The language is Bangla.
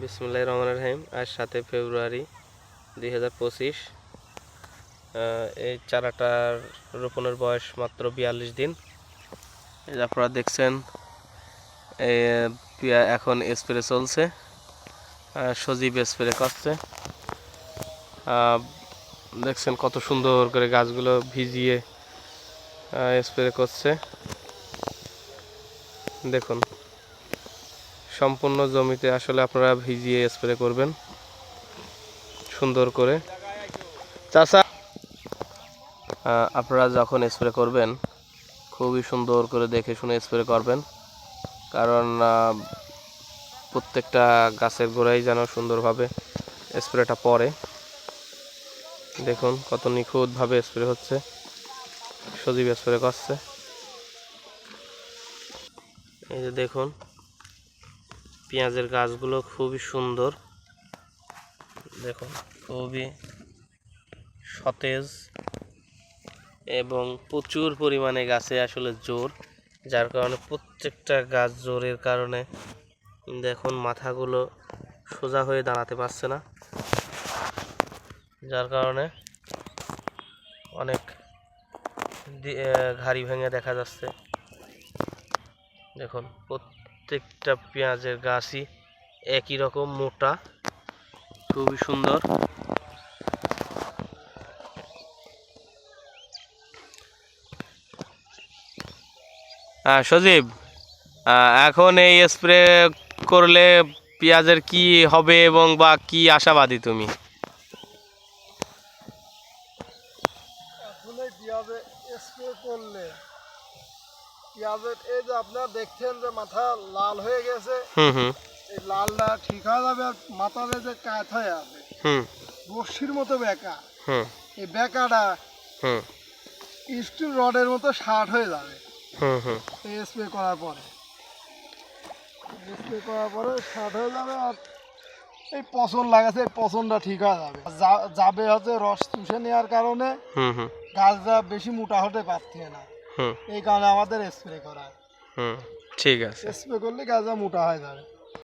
বিসমুল্লাহ রহমান রহিম। আজ সাতই ফেব্রুয়ারি দুই হাজার পঁচিশ। এই চারাটার রোপণের বয়স মাত্র বিয়াল্লিশ দিন। আপনারা দেখছেন এখন স্প্রে চলছে সজীব স্প্রে করছে। দেখছেন কত সুন্দর করে গাছগুলো ভিজিয়ে স্প্রে করছে। দেখুন। সম্পূর্ণ জমিতে আসলে আপনারা ভিজিয়ে স্প্রে করবেন। সুন্দর করে। চাষা আপনারা যখন স্প্রে করবেন, খুবই সুন্দর করে দেখে শুনে স্প্রে করবেন। কারণ প্রত্যেকটা গাছের গোড়াই যেন সুন্দরভাবে স্প্রেটা পড়ে। দেখুন কত নিখুঁতভাবে স্প্রে হচ্ছে। সজীব স্প্রে করছে। এই যে দেখুন পেঁয়াজের গাছগুলো খুবই সুন্দর। দেখুন, খুবই সতেজ এবং প্রচুর পরিমাণে গাছে আসলে জোর, যার কারণে প্রত্যেকটা গাছ জোরের কারণে দেখুন মাথাগুলো সোজা হয়ে দাঁড়াতে পারছে না। যার কারণে অনেক ঘাড়ি ভেঙে দেখা যাচ্ছে। দেখুন প্রত্যেকটা পেঁয়াজের গাছই একই রকম মোটা। খুবই সুন্দর। হ্যাঁ সজীব এখন এই স্প্রে করলে পেঁয়াজের কি হবে এবং বা কি আশাবাদী তুমি? এখন স্প্রে করলে পেঁয়াজের এই যে আপনারা দেখছেন যে মাথা লাল হয়ে গেছে এই লালটা ঠিক হয়ে যাবে আর মাথাতে যে হয়ে আছে রশ্মির মতো বেকা। এই বেকাটা স্টিল রডের মতো শার্ট হয়ে যাবে। স্প্রে করার পরে। স্প্রে করার পরে শার্ট হয়ে যাবে আর এই পচন লাগাছে এই পচনটা ঠিক হয়ে যাবে। যাবে হচ্ছে রস চুষে নেওয়ার কারণে হুম হুম। গাছটা বেশি মোটা হতে পারছে না। এই কারণে আমাদের স্প্রে করা হুম ঠিক আছে। স্প্রে করলে গাঁজা মোটা হয়ে যাবে।